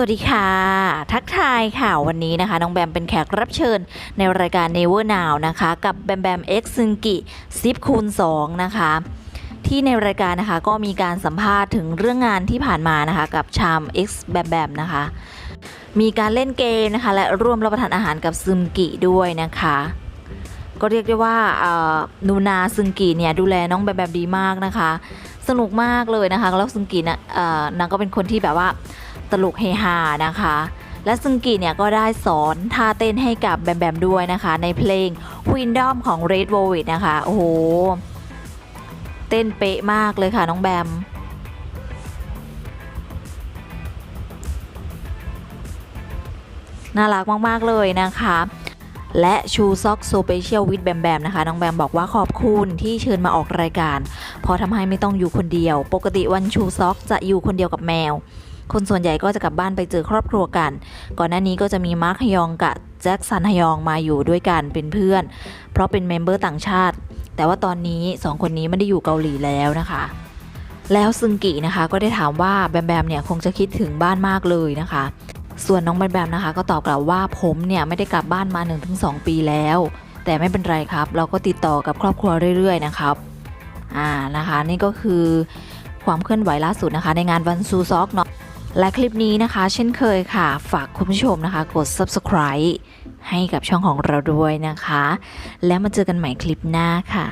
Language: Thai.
วัสดีค่ะ ทักทายค่ะวันนี้นะคะ น้องแบมเป็นแขกรับเชิญในรายการ Never Now นะคะ กับแบมแบม X ซึงกิซิปคูณ2นะคะ ที่ในรายการนะคะก็มีการสัมภาษณ์ถึงเรื่องงานที่ผ่านมานะคะ กับชาม X แบมแบมนะคะ มีการเล่นเกมนะคะ และร่วมรับประทานอาหารกับซึมกิด้วยนะคะก็เรียกได้ว่านูนาซึงกิเนี่ยดูแลน้องแบมแบมดีมากนะคะ สนุกมากเลยนะคะแล้วซึงกินะเอ่อนางก็เป็นคนที่แบบว่า ตลกเฮฮานะคะ และซึงกิเนี่ยก็ได้สอนท่าเต้นให้กับแบมแบมด้วยนะคะ ในเพลง Queendom ของ Red Velvet นะคะ โอ้โห เต้นเป๊ะมากเลยค่ะน้องแบมน่ารักมาก ๆ เลยนะคะ และชูซอกโซเปเชียลวิดแบมแบมนะคะ น้องแบมบอกว่าขอบคุณที่เชิญมาออกรายการเพอทำให้ไม่ต้องอยู่คนเดียว ปกติวันชูซอกจะอยู่คนเดียวกับแมว คนส่วนใหญ่ก็จะกลับบ้านไปเจอครอบครัวกัน ก่อนหน้านี้ก็จะมีมาร์คฮยองกับแจ็คสันฮยองมาอยู่ด้วยกันเป็นเพื่อน เพราะเป็นเมมเบอร์ต่างชาติ แต่ว่าตอนนี้สองคนนี้ไม่ได้อยู่เกาหลีแล้วนะคะ แล้วซึงกินะคะก็ได้ถามว่าแบมแบมเนี่ยคงจะคิดถึงบ้านมากเลยนะคะ ส่วนน้องแบมแบมนะคะ ก็ตอบกลับว่าผมเนี่ยไม่ได้กลับบ้านมา 1-2 ปีแล้ว แต่ไม่เป็นไรครับ เราก็ติดต่อกับครอบครัวเรื่อย ๆ นะครับอ่านะคะนี่ก็คือความเคลื่อนไหวล่าสุดนะคะ ในงานวันซูซอกเนาะ และคลิปนี้นะคะ เช่นเคยค่ะ ฝากคุณผู้ชมนะคะ กด subscribe ให้กับช่องของเราด้วยนะคะ แล้วมาเจอกันใหม่คลิปหน้าค่ะ